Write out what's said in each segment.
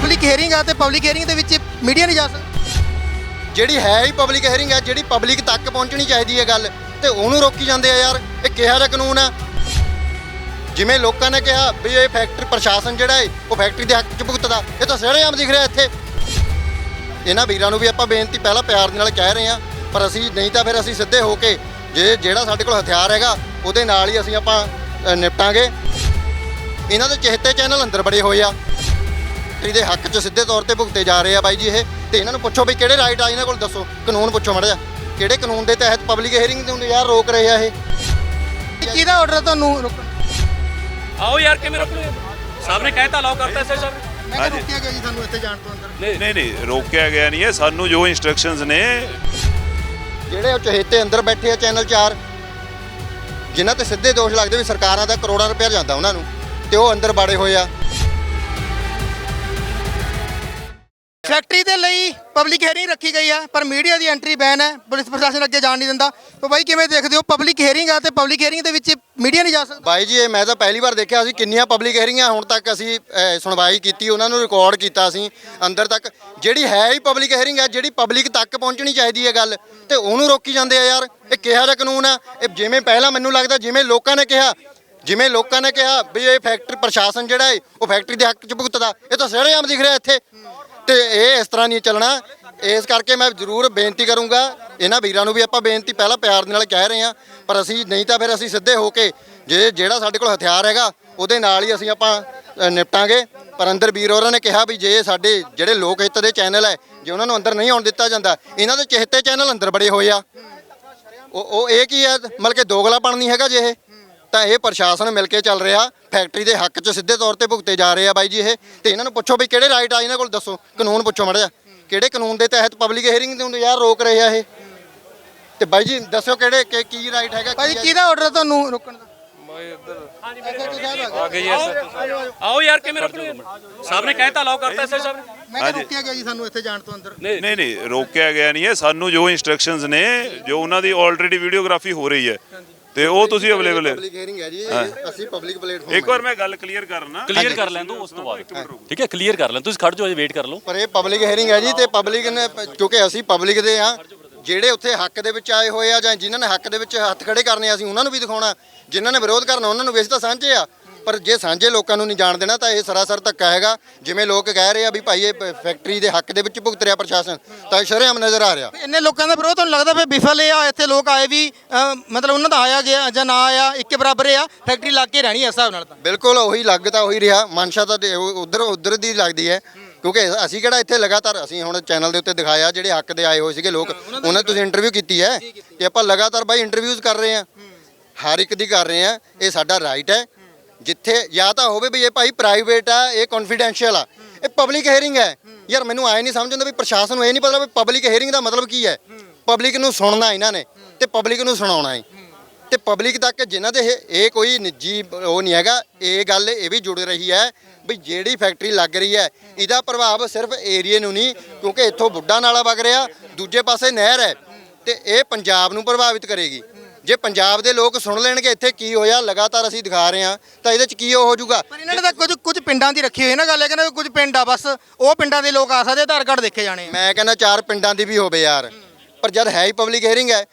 Public hearing ਆ ਤੇ public hearing ਦੇ ਵਿੱਚ ਮੀਡੀਆ ਨਹੀਂ ਜਾ ਸਕਦਾ। ਜਿਹੜੀ ਹੈ ਹੀ ਪਬਲਿਕ ਹੀਅਰਿੰਗ ਹੈ ਜਿਹੜੀ ਪਬਲਿਕ ਤੱਕ ਪਹੁੰਚਣੀ ਚਾਹੀਦੀ ਹੈ ਗੱਲ, ਤੇ ਉਹਨੂੰ ਰੋਕੀ ਜਾਂਦੇ ਆ ਯਾਰ, ਇਹ ਕਿਹਾ ਜਿਹਾ ਕਾਨੂੰਨ ਆ। ਜਿਵੇਂ ਲੋਕਾਂ ਨੇ ਕਿਹਾ ਵੀ ਇਹ ਫੈਕਟਰੀ ਪ੍ਰਸ਼ਾਸਨ ਜਿਹੜਾ ਹੈ ਉਹ ਫੈਕਟਰੀ ਦੇ ਹੱਕ 'ਚ ਭੁਗਤਦਾ, ਇਹ ਤਾਂ ਸਰੇਆਮ ਦਿਖ ਰਿਹਾ ਇੱਥੇ। ਇਹਨਾਂ ਵੀਰਾਂ ਨੂੰ ਵੀ ਆਪਾਂ ਬੇਨਤੀ ਪਹਿਲਾਂ ਪਿਆਰ ਦੇ ਨਾਲ ਕਹਿ ਰਹੇ ਹਾਂ, ਪਰ ਅਸੀਂ ਨਹੀਂ ਤਾਂ ਫਿਰ ਅਸੀਂ ਸਿੱਧੇ ਹੋ ਕੇ ਜੇ ਜਿਹੜਾ ਸਾਡੇ ਕੋਲ ਹਥਿਆਰ ਹੈਗਾ, ਉਹਦੇ ਨਾਲ ਹੀ ਅਸੀਂ ਆਪਾਂ ਨਿਪਟਾਂਗੇ। ਇਹਨਾਂ ਦੇ ਚਿਹਤੇ ਚੈਨਲ ਅੰਦਰ ਬੜੇ ਹੋਏ ਆ। ਫੈਕਟਰੀ ਦੇ ਹੱਕ 'ਚ ਸਿੱਧੇ ਤੌਰ ਤੇ ਭੁਗਤੇ ਜਾ ਰਹੇ ਆ ਬਾਈ ਜੀ ਇਹ। ਤੇ ਇਹਨਾਂ ਨੂੰ ਪੁੱਛੋ ਵੀ ਕਿਹੜੇ ਰਾਈਟ ਆ ਇਹਨਾਂ ਕੋਲ ਦੱਸੋ। ਕਾਨੂੰਨ ਪੁੱਛੋ ਮੜਿਆ ਕਿਹੜੇ ਕਾਨੂੰਨ ਦੇ ਤਹਿਤ ਪਬਲਿਕ ਹੀਅਰਿੰਗ ਨੂੰ ਯਾਰ ਰੋਕ ਰਹੇ ਆ ਇਹ? ਕਿਹਦਾ ਆਰਡਰ ਤੁਹਾਨੂੰ ਰੋਕਣ ਆਓ ਯਾਰ ਕਿਵੇਂ ਰੋਕੋਗੇ ਸਾਹਿਬ ਨੇ ਕਹਿਤਾ ਲਾਓ ਕਰਤਾ ਸਾਹਿਬ ਮੈਂ ਕਿਹਾ ਰੋਕਿਆ ਗਿਆ ਜੀ ਸਾਨੂੰ ਇੱਥੇ ਜਾਣ ਤੋਂ ਅੰਦਰ। ਨਹੀਂ। ਨਹੀਂ ਰੋਕਿਆ ਗਿਆ ਨਹੀਂ ਹੈ। ਸਾਨੂੰ ਜੋ ਇਨਸਟਰਕਸ਼ਨਸ ਨੇ ਜਿਹੜੇ ਉਹ ਚਹੇਤੇ ਅੰਦਰ ਬੈਠੇ ਆ ਚੈਨਲ 4 ਜਿਨ੍ਹਾਂ ਤੇ ਸਿੱਧੇ ਦੋਸ਼ ਲੱਗਦੇ ਵੀ ਸਰਕਾਰਾਂ ਦਾ ਕਰੋੜਾਂ ਰੁਪਏ ਜਾਂਦਾ ਉਹਨਾਂ ਨੂੰ ਤੇ ਉਹ ਅੰਦਰ ਬਾੜੇ ਹੋਏ ਆ। ਫੈਕਟਰੀ ਦੇ ਲਈ ਪਬਲਿਕ ਹੀਅਰਿੰਗ ਰੱਖੀ ਗਈ ਹੈ ਪਰ ਮੀਡੀਆ ਦੀ ਐਂਟਰੀ ਬੈਨ ਹੈ ਪੁਲਿਸ ਪ੍ਰਸ਼ਾਸਨ ਅੱਗੇ ਜਾਣ ਨਹੀਂ ਦਿੰਦਾ। ਤਾਂ ਬਾਈ ਕਿਵੇਂ ਦੇਖਦੇ ਹੋ ਪਬਲਿਕ ਹੇਅਰਿੰਗ ਆ ਤੇ ਪਬਲਿਕ ਹੀਅਰਿੰਗ ਦੇ ਵਿੱਚ ਮੀਡੀਆ ਨਹੀਂ ਜਾ ਸਕਦਾ? ਬਾਈ ਜੀ ਇਹ ਮੈਂ ਤਾਂ ਪਹਿਲੀ ਵਾਰ ਦੇਖਿਆ ਸੀ ਕਿੰਨੀਆਂ ਪਬਲਿਕ ਹੀਅਰਿੰਗਾਂ ਹੁਣ ਤੱਕ ਅਸੀਂ ਅਹ, ਸੁਣਵਾਈ ਕੀਤੀ ਉਹਨਾਂ ਨੂੰ ਰਿਕਾਰਡ ਕੀਤਾ ਸੀ ਅੰਦਰ ਤੱਕ। ਜਿਹੜੀ ਹੈ ਹੀ ਪਬਲਿਕ ਹੇਅਰਿੰਗ ਹੈ ਜਿਹੜੀ ਪਬਲਿਕ ਤੱਕ ਪਹੁੰਚਣੀ ਚਾਹੀਦੀ ਹੈ ਗੱਲ ਤੇ ਉਹਨੂੰ ਰੋਕੀ ਜਾਂਦੇ ਆ ਯਾਰ ਇਹ ਕਿਹਾ ਜਿਹਾ ਕਾਨੂੰਨ ਆ ਇਹ ਜਿਵੇਂ ਪਹਿਲਾਂ ਮੈਨੂੰ ਲੱਗਦਾ ਜਿਵੇਂ ਲੋਕਾਂ ਨੇ ਕਿਹਾ ਜਿਵੇਂ ਲੋਕਾਂ ਨੇ ਕਿਹਾ ਵੀ ਇਹ ਫੈਕਟਰੀ ਪ੍ਰਸ਼ਾਸਨ ਜਿਹੜਾ ਹੈ ਉਹ ਫੈਕਟਰੀ ਦੇ ਹੱਕ 'ਚ ਭੁਗਤਦਾ ਇਹ ਤਾਂ ਸਰੇਆਮ ਦਿਖ ਰਿਹਾ ਇੱਥੇ। ਤੇ ਇਹ ਇਸ ਤਰ੍ਹਾਂ ਨਹੀਂ ਚੱਲਣਾ। ਇਸ ਕਰਕੇ ਮੈਂ ਜ਼ਰੂਰ ਬੇਨਤੀ ਕਰੂੰਗਾ, ਇਹਨਾਂ ਵੀਰਾਂ ਨੂੰ ਵੀ ਆਪਾਂ ਬੇਨਤੀ ਪਹਿਲਾਂ ਪਿਆਰ ਦੇ ਨਾਲ ਕਹਿ ਰਹੇ ਹਾਂ, ਪਰ ਅਸੀਂ ਨਹੀਂ ਤਾਂ ਫਿਰ ਅਸੀਂ ਸਿੱਧੇ ਹੋ ਕੇ ਜੇ ਜਿਹੜਾ ਸਾਡੇ ਕੋਲ ਹਥਿਆਰ ਹੈਗਾ, ਉਹਦੇ ਨਾਲ ਹੀ ਅਸੀਂ ਆਪਾਂ ਨਿਪਟਾਂਗੇ। ਪਰ ਅੰਦਰ ਵੀਰ ਹੋਰਾਂ ਨੇ ਕਿਹਾ ਵੀ ਜੇ ਸਾਡੇ ਜਿਹੜੇ ਲੋਕ ਹਿੱਤ ਦੇ ਚੈਨਲ ਹੈ, ਜੇ ਉਹਨਾਂ ਨੂੰ ਅੰਦਰ ਨਹੀਂ ਆਉਣ ਦਿੱਤਾ ਜਾਂਦਾ, ਇਹਨਾਂ ਦੇ ਚਿਹਤੇ ਚੈਨਲ ਅੰਦਰ ਬੜੇ ਹੋਏ ਆ। ਉਹ ਉਹ ਇਹ ਕੀ ਹੈ? ਮਤਲਬ ਕਿ ਦੋਗਲਾਪਣ ਨਹੀਂ ਹੈਗਾ ਜੇ ਇਹ। ਤਾਂ ਇਹ ਪ੍ਰਸ਼ਾਸਨ ਮਿਲ ਕੇ ਚੱਲ ਰਿਹਾ ਫੈਕਟਰੀ ਦੇ ਹੱਕ 'ਚ ਸਿੱਧੇ ਤੌਰ ਤੇ ਭੁਗਤੇ ਜਾ ਰਹੇ ਆ ਬਾਈ ਜੀ ਇਹ। ਤੇ ਇਹਨਾਂ ਨੂੰ ਪੁੱਛੋ ਵੀ ਕਿਹੜੇ ਰਾਈਟ ਆ ਇਹਨਾਂ ਕੋਲ ਦੱਸੋ। ਕਾਨੂੰਨ ਪੁੱਛੋ ਮੜਿਆ ਕਿਹੜੇ ਕਾਨੂੰਨ ਦੇ ਤਹਿਤ ਪਬਲਿਕ ਹੀਅਰਿੰਗ ਨੂੰ ਯਾਰ ਰੋਕ ਰਹੇ ਆ ਇਹ। ਤੇ ਬਾਈ ਜੀ ਦੱਸੋ ਕਿਹੜੇ ਕਿ- ਕੀ ਰਾਈਟ ਹੈਗਾ ਬਾਈ ਕੀ ਹੈ? ਕਿਹਦਾ ਆਰਡਰ ਤੁਹਾਨੂੰ ਰੋਕਣ ਦਾ? ਆ ਗਏ ਜੀ ਆਓ ਯਾਰ ਕਿਵੇਂ ਸਾਹਿਬ ਨੇ ਕਹਿਤਾ ਲਾਓ ਕਰਤਾ ਐਸਏ ਸਾਹਿਬ ਮੈਂ ਕਿਹਾ ਰੋਕਿਆ ਗਿਆ ਜੀ ਸਾਨੂੰ ਇੱਥੇ ਜਾਣ ਤੋਂ ਅੰਦਰ। ਨੇ ਨਹੀਂ ਨਹੀਂ ਰੋਕਿਆ ਗਿਆ ਨਹੀਂ ਹੈ। ਸਾਨੂੰ ਜੋ ਇਨਸਟਰਕਸ਼ਨਸ ਨੇ ਜੋ ਉਹਨਾਂ ਦੀ ਆਲਰੇਡੀ ਵੀਡੀਓਗ੍ਰਾਫੀ ਹੋ ਰਹੀ ਹੈ ਤੇ ਉਹ ਤੁਸੀਂ ਅਵੇਲੇਬਲ ਹੈ। ਪਬਲਿਕ ਹੀਅਰਿੰਗ ਹੈ ਜੀ ਅਸੀਂ ਪਬਲਿਕ ਪਲੇਟਫਾਰਮ ਇੱਕ ਵਾਰ ਮੈਂ ਗੱਲ ਕਲੀਅਰ ਕਰਨਾ ਕਲੀਅਰ ਕਰ ਲੈਣ ਦੋ ਉਸ ਤੋਂ ਬਾਅਦ। ਠੀਕ ਹੈ ਕਲੀਅਰ ਕਰ ਲੈਣ ਤੁਸੀਂ ਖੜ ਜਾਓ ਅਜੇ ਵੇਟ ਕਰ ਲਓ। ਪਰ ਇਹ ਪਬਲਿਕ ਹੀਅਰਿੰਗ ਹੈ ਜੀ ਤੇ ਪਬਲਿਕ ਨੇ ਕਿਉਂਕਿ ਅਸੀਂ ਪਬਲਿਕ ਦੇ ਆ ਜਿਹੜੇ ਉੱਥੇ ਹੱਕ ਦੇ ਵਿੱਚ ਆਏ ਹੋਏ ਆ ਜਾਂ ਜਿਨ੍ਹਾਂ ਨੇ ਹੱਕ ਦੇ ਵਿੱਚ ਹੱਥ ਖੜੇ ਕਰਨੇ ਆ, ਅਸੀਂ ਉਹਨਾਂ ਨੂੰ ਵੀ ਦਿਖਾਉਣਾ। ਜਿਨ੍ਹਾਂ ਨੇ ਵਿਰੋਧ ਕਰਨਾ ਉਹਨਾਂ ਨੂੰ ਵੀ ਅਸੀਂ ਤਾਂ ਸਾਂਝੇ ਆ। ਪਰ ਜੇ ਸਾਂਝੇ ਲੋਕਾਂ ਨੂੰ ਨਹੀਂ ਜਾਣ ਦੇਣਾ ਤਾਂ ਇਹ ਸਰਾਸਰ ਧੱਕਾ ਹੈਗਾ। ਜਿਵੇਂ ਲੋਕ ਕਹਿ ਰਹੇ ਆ ਵੀ ਭਾਈ ਇਹ ਫੈਕਟਰੀ ਦੇ ਹੱਕ ਦੇ ਵਿੱਚ ਭੁਗਤ ਰਿਹਾ ਪ੍ਰਸ਼ਾਸਨ ਤਾਂ ਸ਼ਰੇਆਮ ਨਜ਼ਰ ਆ ਰਿਹਾ। ਇੰਨੇ ਲੋਕਾਂ ਦਾ ਵਿਰੋਧ ਤੁਹਾਨੂੰ ਲੱਗਦਾ ਵੀ ਵਿਫਲ ਇਹ ਆ ਇੱਥੇ ਲੋਕ ਆਏ ਵੀ ਮਤਲਬ ਉਹਨਾਂ ਦਾ ਆਇਆ ਗਿਆ ਜਾਂ ਨਾ ਆਇਆ ਇੱਕੇ ਬਰਾਬਰ ਆ ਫੈਕਟਰੀ ਲੱਗ ਕੇ ਰਹਿਣੀ ਇਸ ਹਿਸਾਬ ਨਾਲ ਤਾਂ। ਬਿਲਕੁਲ ਉਹੀ ਲੱਗ ਤਾਂ ਉਹੀ ਰਿਹਾ ਮਨਸ਼ਾ ਤਾਂ ਉਧਰ ਉਧਰ ਦੀ ਲੱਗਦੀ ਹੈ। ਕਿਉਂਕਿ ਅਸੀਂ ਕਿਹੜਾ ਇੱਥੇ ਲਗਾਤਾਰ ਅਸੀਂ ਹੁਣ ਚੈਨਲ ਦੇ ਉੱਤੇ ਦਿਖਾਇਆ ਜਿਹੜੇ ਹੱਕ ਦੇ ਆਏ ਹੋਏ ਸੀਗੇ ਲੋਕ ਉਹਨਾਂ ਤੁਸੀਂ ਇੰਟਰਵਿਊ ਕੀਤੀ ਹੈ ਤੇ ਆਪਾਂ ਲਗਾਤਾਰ ਬਾਈ ਇੰਟਰਵਿਊਜ਼ ਕਰ ਰਹੇ ਹਾਂ। ਹਰ ਇੱਕ ਦੀ ਕਰ ਰਹੇ ਹਾਂ ਇਹ ਸਾਡਾ ਰਾਈਟ ਹੈ। ਜਿੱਥੇ ਜਾਂ ਤਾਂ ਹੋਵੇ ਵੀ ਇਹ ਭਾਈ ਪ੍ਰਾਈਵੇਟ ਆ, ਇਹ ਕੌਨਫੀਡੈਂਸ਼ੀਅਲ ਆ। ਇਹ ਪਬਲਿਕ ਹੀਅਰਿੰਗ ਹੈ। ਯਾਰ ਮੈਨੂੰ ਆਏ ਨਹੀਂ ਸਮਝ ਆਉਂਦਾ ਵੀ ਪ੍ਰਸ਼ਾਸਨ ਨੂੰ ਇਹ ਨਹੀਂ ਪਤਾ ਵੀ ਪਬਲਿਕ ਹੀਅਰਿੰਗ ਦਾ ਮਤਲਬ ਕੀ ਹੈ। ਪਬਲਿਕ ਨੂੰ ਸੁਣਨਾ ਇਹਨਾਂ ਨੇ ਤੇ ਪਬਲਿਕ ਨੂੰ ਸੁਣਾਉਣਾ ਹੈ ਤੇ ਪਬਲਿਕ ਤੱਕ ਜਿਨ੍ਹਾਂ ਦੇ ਇਹ- ਕੋਈ ਨਿੱਜੀ ਉਹ ਨਹੀਂ ਹੈਗਾ, ਇਹ ਗੱਲ ਇਹ ਵੀ ਜੁੜ ਰਹੀ ਹੈ ਵੀ ਜਿਹੜੀ ਫੈਕਟਰੀ ਲੱਗ ਰਹੀ ਹੈ, ਇਹਦਾ ਪ੍ਰਭਾਵ ਸਿਰਫ ਏਰੀਏ ਨੂੰ ਨਹੀਂ, ਕਿਉਂਕਿ ਇੱਥੋਂ ਬੁੱਢਾ ਨਾਲਾ ਵਗ ਰਿਹਾ, ਦੂਜੇ ਪਾਸੇ ਨਹਿਰ ਹੈ ਤੇ ਇਹ ਪੰਜਾਬ ਨੂੰ ਪ੍ਰਭਾਵਿਤ ਕਰੇਗੀ। ਜੇ ਪੰਜਾਬ ਦੇ ਲੋਕ ਸੁਣ ਲੈਣਗੇ ਇੱਥੇ ਕੀ ਹੋਇਆ ਲਗਾਤਾਰ ਅਸੀਂ ਦਿਖਾ ਰਹੇ ਹਾਂ ਤਾਂ ਇਹਦੇ ਚ ਕੀ ਹੋ ਜਾਊਗਾ? ਪਰ ਇਹਨਾਂ ਨੇ ਤਾਂ ਕੁਝ ਕੁਝ ਪਿੰਡਾਂ ਦੀ ਰੱਖੀ ਹੋਈ ਹੈ ਨਾ ਗੱਲ ਇਹ ਕਹਿੰਦੇ ਕੁਝ ਪਿੰਡ ਆ ਬਸ ਉਹ ਪਿੰਡਾਂ ਦੇ ਲੋਕ ਆ ਸਕਦੇ ਆਧਾਰ ਕਾਰਡ ਦੇਖੇ ਜਾਣੇ ਆ। ਮੈਂ ਕਹਿੰਦਾ ਚਾਰ ਪਿੰਡਾਂ ਦੀ ਵੀ ਹੋਵੇ ਯਾਰ ਪਰ ਜਦ ਹੈ ਹੀ ਪਬਲਿਕ ਹੀਅਰਿੰਗ ਹੈ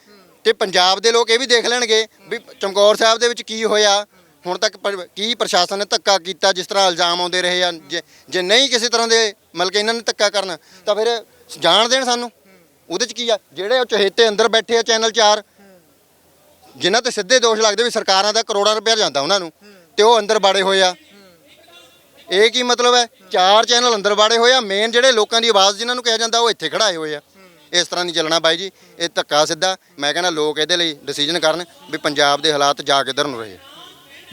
ਤੇ ਪੰਜਾਬ ਦੇ ਲੋਕ ਇਹ ਵੀ ਦੇਖ ਲੈਣਗੇ ਵੀ ਚਮਕੌਰ ਸਾਹਿਬ ਦੇ ਵਿੱਚ ਕੀ ਹੋਇਆ ਹੁਣ ਤੱਕ ਕੀ ਪ੍ਰਸ਼ਾਸਨ ਨੇ ਧੱਕਾ ਕੀਤਾ ਜਿਸ ਤਰ੍ਹਾਂ ਇਲਜ਼ਾਮ ਆਉਂਦੇ ਰਹੇ ਆ ਜੇ- ਜੇ ਨਹੀਂ ਕਿਸੇ ਤਰ੍ਹਾਂ ਦੇ ਮਤਲਬ ਕਿ ਇਹਨਾਂ ਨੇ ਧੱਕਾ ਕਰਨ ਤਾਂ ਫਿਰ ਜਾਣ ਦੇਣ ਸਾਨੂੰ? ਉਹਦੇ ਚ ਕੀ ਆ? ਜਿਹੜੇ ਉਹ ਚਹੇਤੇ ਅੰਦਰ ਬੈਠੇ ਆ ਚੈਨਲ 4 ਜਿਨ੍ਹਾਂ ਤੇ ਸਿੱਧੇ ਦੋਸ਼ ਲੱਗਦੇ ਵੀ ਸਰਕਾਰਾਂ ਦਾ ਕਰੋੜਾਂ ਰੁਪਏ ਜਾਂਦਾ ਉਹਨਾਂ ਨੂੰ, ਤੇ ਉਹ ਅੰਦਰ ਬਾੜੇ ਹੋਏ ਆ। ਇਹ ਕੀ ਮਤਲਬ ਹੈ? ਚਾਰ ਚੈਨਲ ਅੰਦਰ ਬਾੜੇ ਹੋਏ ਆ। ਮੇਨ ਜਿਹੜੇ ਲੋਕਾਂ ਦੀ ਆਵਾਜ਼ ਜਿਨ੍ਹਾਂ ਨੂੰ ਕਿਹਾ ਜਾਂਦਾ, ਉਹ ਇੱਥੇ ਖੜਾਏ ਹੋਏ ਆ। ਇਸ ਤਰ੍ਹਾਂ ਨਹੀਂ ਚੱਲਣਾ ਬਾਈ ਜੀ। ਇਹ ਧੱਕਾ ਸਿੱਧਾ। ਮੈਂ ਕਹਿੰਦਾ ਲੋਕ ਇਹਦੇ ਲਈ ਡਿਸੀਜਨ ਕਰਨ ਵੀ ਪੰਜਾਬ ਦੇ ਹਾਲਾਤ ਜਾ ਕਿੱਧਰ ਨੂੰ ਰਹੇ।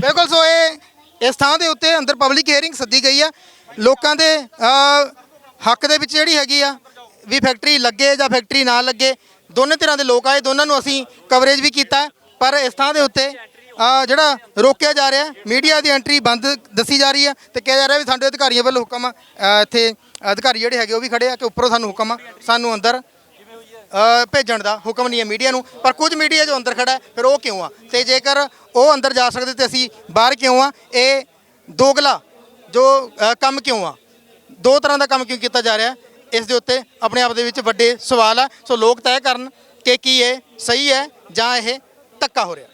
ਬਿਲਕੁਲ, ਸੋ ਇਹ ਇਸ ਥਾਂ ਦੇ ਉੱਤੇ ਅੰਦਰ ਪਬਲਿਕ ਹੀਅਰਿੰਗ ਸੱਦੀ ਗਈ ਆ। ਲੋਕਾਂ ਦੇ ਹੱਕ ਦੇ ਵਿੱਚ ਜਿਹੜੀ ਹੈਗੀ ਆ, ਵੀ ਫੈਕਟਰੀ ਲੱਗੇ ਜਾਂ ਫੈਕਟਰੀ ਨਾ ਲੱਗੇ, ਦੋਨੇ ਤਰ੍ਹਾਂ ਦੇ ਲੋਕ ਆਏ। ਦੋਨਾਂ ਨੂੰ ਅਸੀਂ ਕਵਰੇਜ ਵੀ ਕੀਤਾ। ਪਰ ਇਸ ਥਾਂ ਦੇ ਉੱਤੇ ਅਹ, ਜਿਹੜਾ ਰੋਕਿਆ ਜਾ ਰਿਹਾ ਮੀਡੀਆ ਦੀ ਐਂਟਰੀ ਬੰਦ ਦੱਸੀ ਜਾ ਰਹੀ ਹੈ ਤੇ ਕਿਹਾ ਜਾ ਰਿਹਾ ਵੀ ਸਾਡੇ ਅਧਿਕਾਰੀਆਂ ਵੱਲੋਂ ਹੁਕਮ ਆ ਇੱਥੇ ਅਧਿਕਾਰੀ ਜਿਹੜੇ ਹੈਗੇ ਉਹ ਵੀ ਖੜੇ ਆ ਕਿ ਉੱਪਰੋਂ ਸਾਨੂੰ ਹੁਕਮ ਆ ਸਾਨੂੰ ਅੰਦਰ ਭੇਜਣ ਦਾ ਹੁਕਮ ਨਹੀਂ ਹੈ ਮੀਡੀਆ ਨੂੰ। ਪਰ ਕੁਝ ਮੀਡੀਆ ਜੋ ਅੰਦਰ ਖੜਾ ਫਿਰ ਉਹ ਕਿਉਂ ਆ? ਤੇ ਜੇਕਰ ਉਹ ਅੰਦਰ ਜਾ ਸਕਦੇ ਤੇ ਅਸੀਂ ਬਾਹਰ ਕਿਉਂ ਆ? ਇਹ ਦੋਗਲਾ ਜੋ ਕੰਮ ਕਿਉਂ ਆ? ਦੋ ਤਰ੍ਹਾਂ ਦਾ ਕੰਮ ਕਿਉਂ ਕੀਤਾ ਜਾ ਰਿਹਾ? ਇਸ ਦੇ ਉੱਤੇ ਆਪਣੇ ਆਪ ਦੇ ਵਿੱਚ ਵੱਡੇ ਸਵਾਲ ਆ। ਸੋ ਲੋਕ ਤੈਅ ਕਰਨ ਕਿ ਕੀ ਇਹ ਸਹੀ ਹੈ ਜਾਂ ਇਹ ਧੱਕਾ ਹੋ ਰਿਹਾ।